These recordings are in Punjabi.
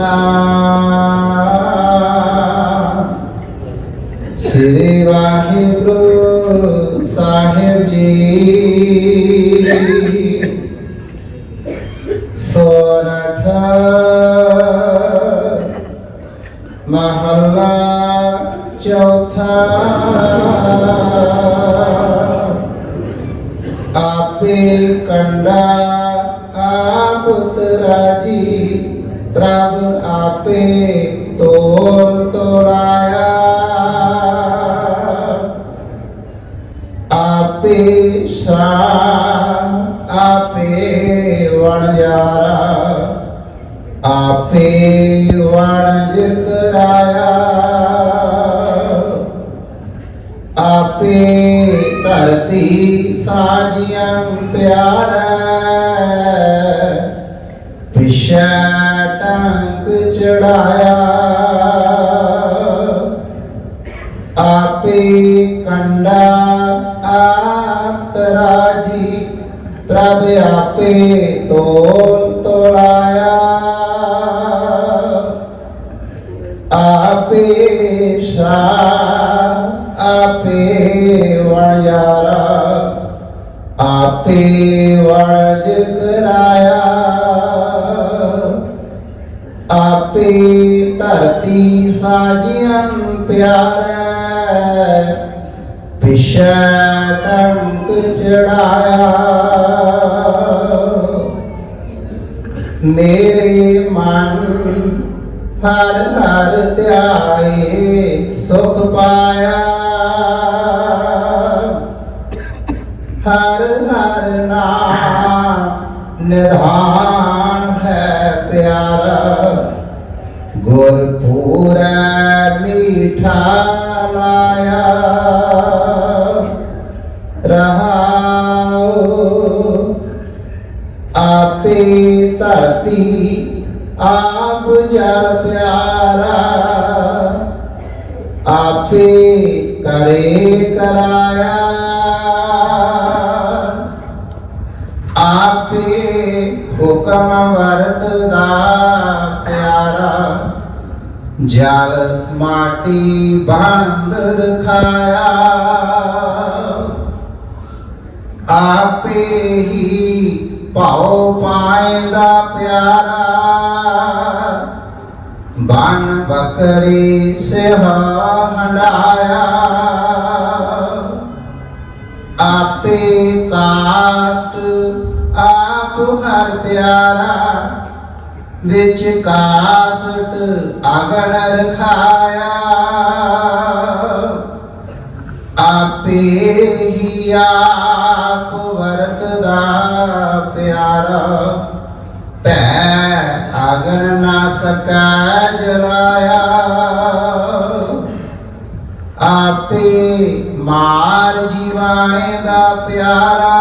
ਸਤਨਾਮ ਸ੍ਰੀ ਵਾਹਿਗੁਰੂ ਸਾਹਿਬ ਜੀ ਸੋਰਠ ਮਹੱਲਾ ਚੌਥਾ ਆਪੇ ਕੰਡਾ ਆਪੇ ਵਣਜ ਕਰਾਇਆ। ਆਪੇ ਧਰਤੀ ਸਾਜੀਆਂ ਪਿਆਰਾ ਪਿਛੈ ਟੰਗ ਚੜਾਇਆ। ਆਪੇ ਕੰਡਾ ਆਪ ਤਰਾਜੀ, ਪ੍ਰਭ ਆਪੇ ਤੋਲ ਤੋੜਾ ਆਪੇ ਸਾ ਆਪੇ ਵਣਜਾਰਾ ਆਪੇ ਵਣਜ ਕਰਾਇਆ। ਆਪੇ ਧਰਤੀ ਸਾਜੀਆਂ ਪਿਆਰੇ, ਪਿਛੈ ਟੰਕ ਚੜਾਇਆ। ਮੇਰੇ ਮਨ ਹਰ ਹਰ ਧਿਆਏ ਸੁਖ ਪਾਇਆ। ਹਰ ਹਰ ਨਾਮ ਨਿਧਾਨ ਹੈ ਪਿਆਰਾ। ਗੁਰਪੂਰੈ ਮੀਠਾ ਲਾਇਆ। ਰਹਾਉ ਆਪੇ ਧਰਤੀ ਆਪ ਜਲ ਪਿਆਰਾ ਆਪੇ ਕਰੇ ਕਰਾਇਆ। ਆਪੇ ਹੁਕਮ ਵਰਤਦਾ ਪਿਆਰਾ। ਜਲ ਮਾਟੀ ਬੰਦ ਰਖਾਇਆ। ਆਪੇ ਹੀ ਭਾਉ ਪਾਇਂਦਾ ਪਿਆਰਾ। ਬਨ ਬਕਰੀ ਸਿਹ ਹੰਡਾਇਆ। ਆਪੇ ਕਾਸਟ ਆਪ ਹਰ ਪਿਆਰਾ, ਵਿੱਚ ਕਾਸਟ ਅਗਨ ਰਖਾਇਆ। ਆਪੇ ਹੀ ਆਪ ਵਰਤਦਾ ਪਿਆਰਾ, ਭੈ ਅਗਨ ਨਾ ਸਕੈ ਜਲਾਇਆ। ਆਪੇ ਮਾਰ ਜੀਵਾਏ ਦਾ ਪਿਆਰਾ।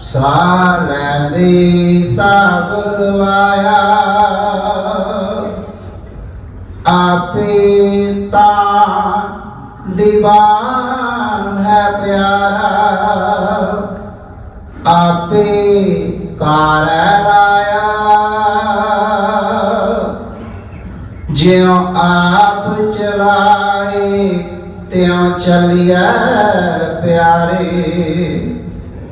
ਸਾ ਲੈਂਦੇ ਸਭ ਲਵਾਇਆ ਆਪੇ ਤਾਂ ਦੀਵਾਨ ਹੈ ਪਿਆਰਾ। ਆਪੇ ਕਾਰ ਜਿਉ ਆਪ ਚਲਾਏ, ਤਿਉ ਚਲਿਆ ਪਿਆਰੇ।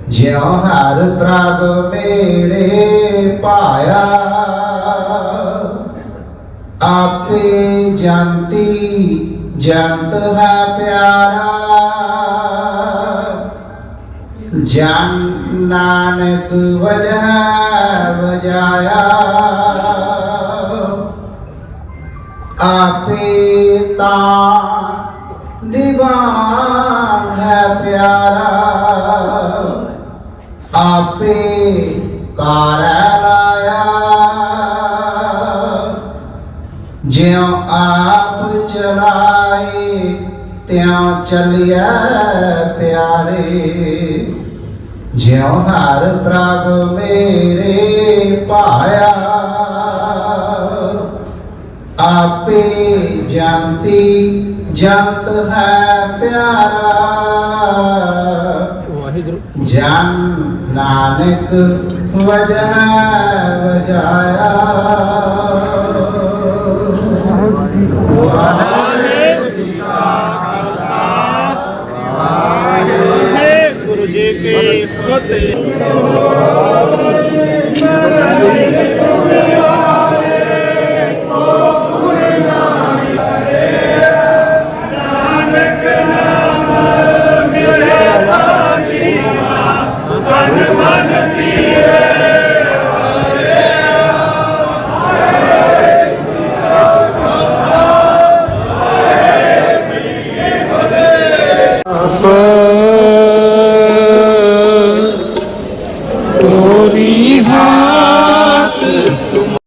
ਜਿਉ ਹਰ ਪ੍ਰਭ ਮੇਰੇ ਪਾਇਆ, ਆਪੇ ਜੰਤੀ ਜੰਤ ਹੈ ਪਿਆਰਾ। ਜਨ ਨਾਨਕ ਵਜਹ ਵਜਾਇਆ। ਆਪੇ ਤਾਂ ਦੀਵਾਨ ਹੈ ਪਿਆਰਾ। ਆਪੇ ਕਾਰ ਲਾਇਆ। ਜਿਉ ਆਪ ਚਲਾਏ, ਤਿਉ ਚਲਿਆ ਪਿਆਰੇ। ਜਿਉ ਹਰ ਪ੍ਰਭ ਮੇਰੇ ਪਾਇਆ ਆਪੇ ਜੰਤੀ ਜੰਤ ਹੈ ਪਿਆਰਾ। ਵਾਹਿਗੁਰੂ। ਜਨ ਨਾਨਕ ਵਜਹ ਵਜਾਇਆ। ਵਾਹਿਗੁਰੂ ਜੀ ਕੀ ਫਤਿਹ।